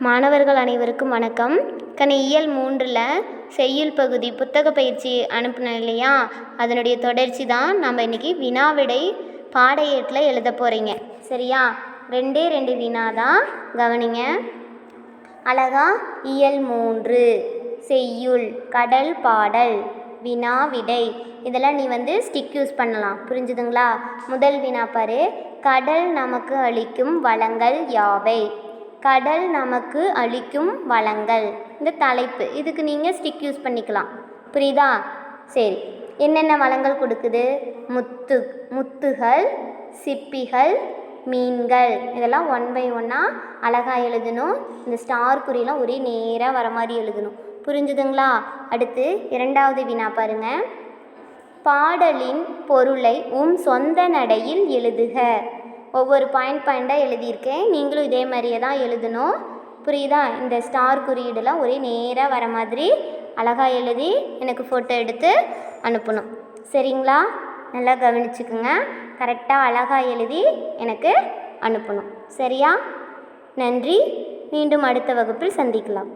மாணவர்கள் அனைவருக்கும் வணக்கம். கனி இயல் மூன்றில் செய்யுள் பகுதி புத்தக பயிற்சி அனுப்புனேன் இல்லையா? அதனுடைய தொடர்ச்சி தான் நம்ம இன்றைக்கி வினாவிடை பாட எழுத போகிறீங்க சரியா? ரெண்டே ரெண்டு வினா தான் கவனிங்க. அழகா? இயல் மூன்று. செய்யுள் கடல் பாடல் வினா விடை. இதெல்லாம் நீ வந்து ஸ்டிக் யூஸ் பண்ணலாம். புரிஞ்சுதுங்களா? முதல் வினா பாரு. கடல் நமக்கு அளிக்கும் வளங்கள் யாவை? கடல் நமக்கு அளிக்கும் வளங்கள். இந்த தலைப்பு. இதுக்கு நீங்கள் ஸ்டிக் யூஸ் பண்ணிக்கலாம். புரியுதா? சரி. என்னென்ன வளங்கள் கொடுக்குது? முத்து முத்துகள் சிப்பிகள் மீன்கள். இதெல்லாம் ஒன் பை ஒன்னாக அழகாக எழுதணும். இந்த ஸ்டார் குறியெல்லாம் ஒரே நேராக வர மாதிரி எழுதணும். புரிஞ்சுதுங்களா? அடுத்து இரண்டாவது வினா பாருங்கள் பாடலின் பொருளை உம் சொந்த நடையில் எழுதுக. ஒவ்வொரு பாயிண்ட் பாயிண்டாக எழுதியிருக்கேன். நீங்களும் இதே மாதிரியே தான் எழுதணும். புரியுதா? இந்த ஸ்டார் குறியீடெல்லாம் ஒரே நேராக வர மாதிரி அழகாக எழுதி எனக்கு ஃபோட்டோ எடுத்து அனுப்பணும். சரிங்களா? நல்லா கவனிச்சுக்குங்க. கரெக்டாக அழகாக எழுதி எனக்கு அனுப்பணும். சரியா? நன்றி. மீண்டும் அடுத்த வகுப்பில் சந்திக்கலாம்.